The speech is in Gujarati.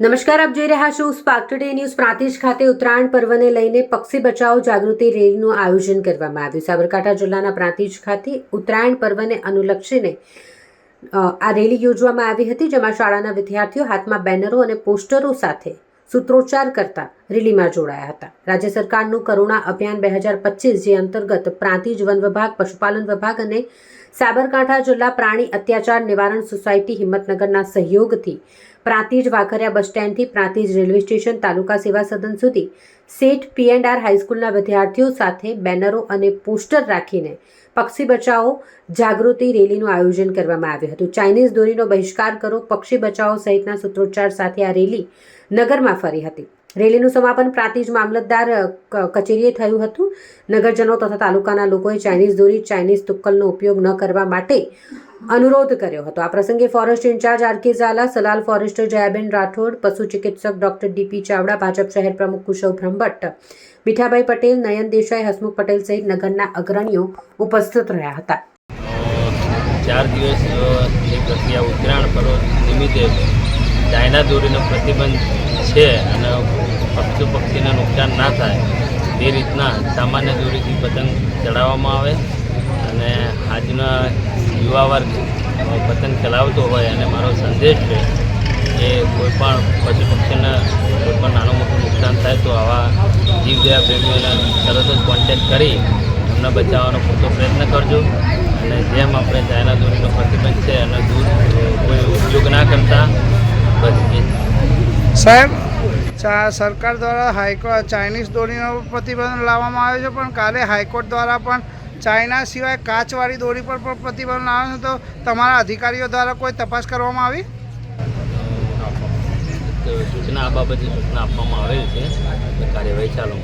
નમસ્કાર, આપ જોઈ રહ્યા છો સ્પાર્ક ટુડે ન્યૂઝ પ્રાંતિજ ખાતે ઉત્તરાયણ પર્વને લઈને પક્ષી બચાવો જાગૃતિ રેલીનું આયોજન કરવામાં આવ્યું. સાબરકાંઠા જિલ્લાના પ્રાંતિજ ખાતે ઉત્તરાયણ પર્વને અનુલક્ષીને આ રેલી યોજવામાં આવી હતી, જેમાં શાળાના વિદ્યાર્થીઓ હાથમાં બેનરો અને પોસ્ટરો સાથે સૂત્રોચ્ચાર કરતા રેલીમાં જોડાયા હતા. રાજ્ય સરકારનું કરુણા અભિયાન બે હજાર પચીસ જે અંતર્ગત પ્રાંતિજ વન વિભાગ, પશુપાલન વિભાગ અને સાબરકાંઠા જિલ્લા પ્રાણી અત્યાચાર નિવારણ સોસાયટી હિંમતનગરના સહયોગથી પ્રાંતિજ વાઘરિયા બસ સ્ટેન્ડથી પ્રાંતિજ રેલવે સ્ટેશન તાલુકા સેવા સદન સુધી સેઠ પી એન્ડ આર હાઈસ્કૂલના વિદ્યાર્થીઓ સાથે બેનરો અને પોસ્ટર રાખીને પક્ષી બચાવો જાગૃતિ રેલીનું આયોજન કરવામાં આવ્યું હતું. ચાઇનીઝ દોરીનો બહિષ્કાર કરો, પક્ષી બચાવો સહિતના સૂત્રોચ્ચાર સાથે આ રેલી નગરમાં ફરી હતી. રેલીનું સમાપન પ્રાંતિજ મામલતદાર કચેરીએ થયું હતું. નગરજનો તથા તાલુકાના લોકોએ ચાઇનીઝ દોરી, ચાઇનીઝ તુક્કલનો ઉપયોગ ન કરવા માટે અનુરોધ કર્યો હતો. આ પ્રસંગે forest in-charge R K Zala, Salal forester Jayaben Rathod, પશુ ચિકિત્સક ડોક્ટર ડીપી ચાવડા, ભાજપ શહેર પ્રમુખ કુશવ બ્રહ્મભટ્ટ, મીઠાભાઈ પટેલ, નયન દેસાઈ, હસમુખ પટેલ સહિત નગરના અગ્રણીઓ ઉપસ્થિત રહ્યા હતા. ચાર દિવસ ઉત્તરાયણ પર્વ નિમિત્તે ચાઇના દોરીનો પ્રતિબંધ છે અને પક્ષુ પક્ષીને નુકસાન ના થાય, તે રીતના સામાન્ય દોરીથી પતંગ ચડાવવામાં આવે અને આજના યુવા વર્ગ પતંગ ચલાવતો હોય અને મારો સંદેશ છે કે કોઈ પણ પશુ પક્ષીને કોઈ પણ નાનું મોટું નુકસાન થાય તો આવા જીવદયા પ્રેમીઓને તરત જ કોન્ટેક્ટ કરી એમને બચાવવાનો પૂરતો પ્રયત્ન કરજો અને જેમ આપણે ચાઇના દોરીનો પ્રતિબંધ છે અને દૂર કોઈ ઉપયોગ ના કરતા બસ એ જ. સાહેબ સરકાર દ્વારા હાઈકોર્ટ ચાઇનીઝ દોરીનો પ્રતિબંધ લાવવામાં આવ્યો છે, પણ કાલે હાઈકોર્ટ દ્વારા પણ ચાઇના સિવાય કાચવાળી દોરી પર પણ પ્રતિબંધ લાવ્યો છે. તો તમારા અધિકારીઓ દ્વારા કોઈ તપાસ કરવામાં આવી? સૂચના આ બાબતે સૂચના આપવામાં આવેલ છે. કાર્યવાહી ચાલુ